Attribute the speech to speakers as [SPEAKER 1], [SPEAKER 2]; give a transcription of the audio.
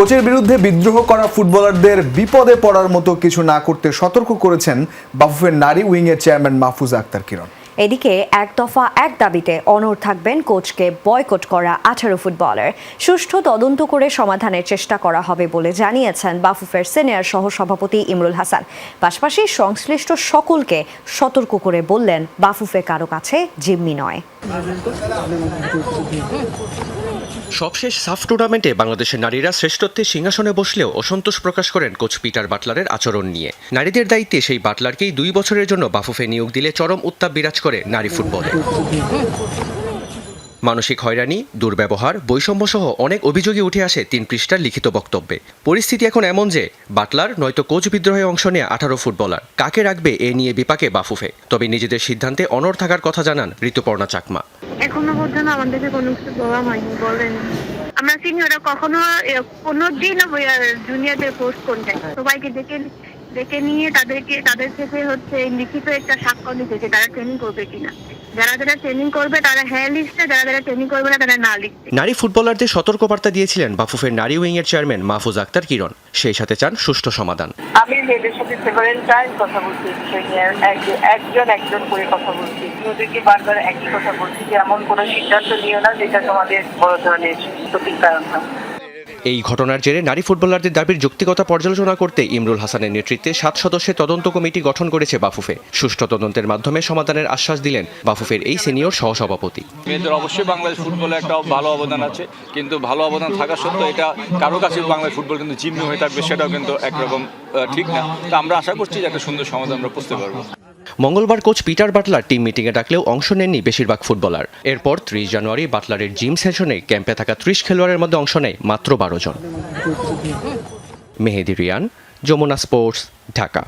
[SPEAKER 1] কোচের বিরুদ্ধে বিদ্রোহ করা ফুটবলারদের বিপদে পড়ার মতো কিছু না করতে সতর্ক করেছেন বাফুফের নারী উইংয়ের চেয়ারম্যান মাহফুজা আক্তার কিরণ।
[SPEAKER 2] এদিকে এক দফা এক দাবিতে অনড় থাকবেন কোচকে বয়কট করা আঠারো ফুটবলার। সুষ্ঠু তদন্ত করে সমাধানের চেষ্টা করা হবে বলে জানিয়েছেন বাফুফের সিনিয়র সহসভাপতি ইমরুল হাসান। পাশাপাশি সংশ্লিষ্ট সকলকে সতর্ক করে বললেন, বাফুফে কারও কাছে জিম্মি নয়।
[SPEAKER 3] সবশেষ সাফ টুর্নামেন্টে বাংলাদেশের নারীরা শ্রেষ্ঠত্বে সিংহাসনে বসলেও অসন্তোষ প্রকাশ করেন কোচ পিটার বাটলারের আচরণ নিয়ে। নারীদের দায়িত্বে সেই বাটলারকেই দুই বছরের জন্য বাফুফে নিয়োগ দিলে চরম উত্তাপ বিরাজ করে নারী ফুটবলে। মানসিক হয়রানি, দুর্ব্যবহার বৈষম্য সহ অনেক অভিযোগই উঠে আসে তিন পৃষ্ঠার লিখিত বক্তব্যে। পরিস্থিতি এখন এমন যে, বাটলার নয়তো কোচ বিদ্রোহে অংশ নেয় আঠারো ফুটবলার। কাকে রাখবে এ নিয়ে বিপাকে বাফুফে। তবে নিজেদের সিদ্ধান্তে অনড় থাকার কথা জানান ঋতুপর্ণা চাকমা।
[SPEAKER 4] এখনও পর্যন্ত কোনো কিছু বলা হয়নি, বলেন। আমরা সিনিয়ররা কখনো কোনো দিন জুনিয়রদের পোস্ট করতে সবাইকে ডেকে ডেকে নিয়ে তাদেরকে তাদের থেকে হচ্ছে লিখিত একটা স্বাক্ষর দিতে যে তারা ট্রেনিং করবে কিনা। যারা যারা ট্রেনিং করবে তারা হ্যাঁ লিখছে যারা যারা ট্রেনিং করবে না তারা না লিখছে।
[SPEAKER 3] নারী ফুটবলারদের সতর্কবার্তা দিয়েছিলেন বাফুফের নারী উইংয়ের চেয়ারম্যান মাহফুজ আক্তার কিরণ। সেই সাথে চান সুষ্ঠু সমাধান।
[SPEAKER 5] আমি মেয়েদের সাথে সেভারেল টাইম কথা বলছি একজন একজন করে কথা বলছি। ওদেরকে বারবার একই কথা বলছি যে এমন কোনো সিদ্ধান্ত নিও না যেটা তোমাদের বড় ধরনের ক্ষতির কারণ হয়
[SPEAKER 3] এই ঘটনার জেরে নারী ফুটবলারদের দাবির যৌক্তিকতা পর্যালোচনা করতে ইমরুল হাসানের নেতৃত্বে সাত সদস্যের তদন্ত কমিটি গঠন করেছে বাফুফে। সুষ্ঠু তদন্তের মাধ্যমে সমাধানের আশ্বাস দিলেন বাফুফের এই সিনিয়র সহসভাপতি।
[SPEAKER 6] মেয়েদের অবশ্যই বাংলাদেশ ফুটবলে একটা ভালো অবদান আছে, কিন্তু ভালো অবদান থাকা সত্ত্বেও এটা কারও কাছে বাংলাদেশ ফুটবল কিন্তু জিম্মি হয়ে থাকবে, সেটাও কিন্তু একরকম ঠিক না। তো আমরা আশা করছি যে একটা সুন্দর সমাধান আমরা বুঝতে পারব।
[SPEAKER 3] মঙ্গলবার কোচ পিটার বাটলার টিম মিটিংয়ে ডাকলেও অংশ নেননি বেশিরভাগ ফুটবলার। এরপর ত্রিশ জানুয়ারি বাটলারের জিম সেশনে ক্যাম্পে থাকা ত্রিশ খেলোয়াড়ের মধ্যে অংশ নেয় মাত্র বারো জন। মেহেদি রিয়ান, যমুনা স্পোর্টস, ঢাকা।